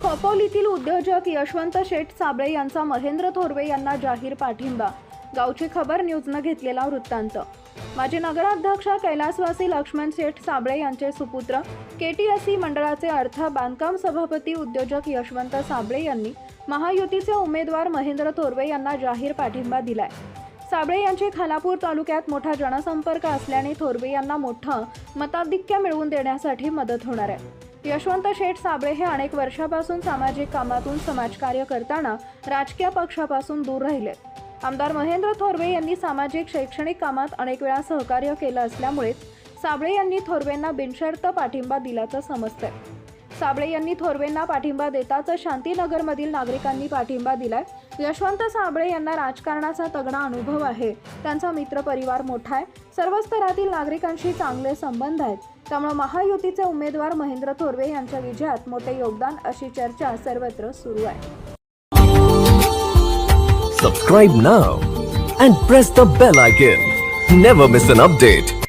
खोपोलीतील उद्योजक यशवंत शेठ साबळे यांचा महेंद्र थोरवे यांना जाहीर पाठिंबा. गावची खबर न्यूजनं घेतलेला वृत्तांत. माजी नगराध्यक्ष कैलासवासी लक्ष्मण शेठ साबळे यांचे सुपुत्र के टी एस सी मंडळाचे अर्थ बांधकाम सभापती उद्योजक यशवंत साबळे यांनी महायुतीचे उमेदवार महेंद्र थोरवे यांना जाहीर पाठिंबा दिलाय. साबळे यांचे खालापूर तालुक्यात मोठा जनसंपर्क असल्याने थोरवे यांना मोठं मताधिक्य मिळवून देण्यासाठी मदत होणार आहे. यशवंत शेठ साबळे हे अनेक वर्षापासून सामाजिक कामातून समाजकार्य करताना राजकीय पक्षापासून दूर राहिले. आमदार महेंद्र थोरवे यांनी सामाजिक शैक्षणिक कामात अनेक वेळा सहकार्य केलं असल्यामुळे साबळे यांनी थोरवेंना बिनशर्त पाठिंबा दिल्याचं समजतंय. साबळे यांनी थोरवेंना पाठिंबा देताच शांतीनगरमधील नागरिकांनी पाठिंबा दिलाय. यशवंत साबळे यांना राजकारणाचा तगडा अनुभव आहे. त्यांचा मित्रपरिवार मोठा आहे. सर्व स्तरातील नागरिकांशी चांगले संबंध आहेत. त्यामुळे महायुतीचे उमेदवार महेंद्र थोरवे यांच्या विजयात मोठे योगदान अशी चर्चा सर्वत्र सुरू आहे. Subscribe now and press the bell icon. Never miss an update.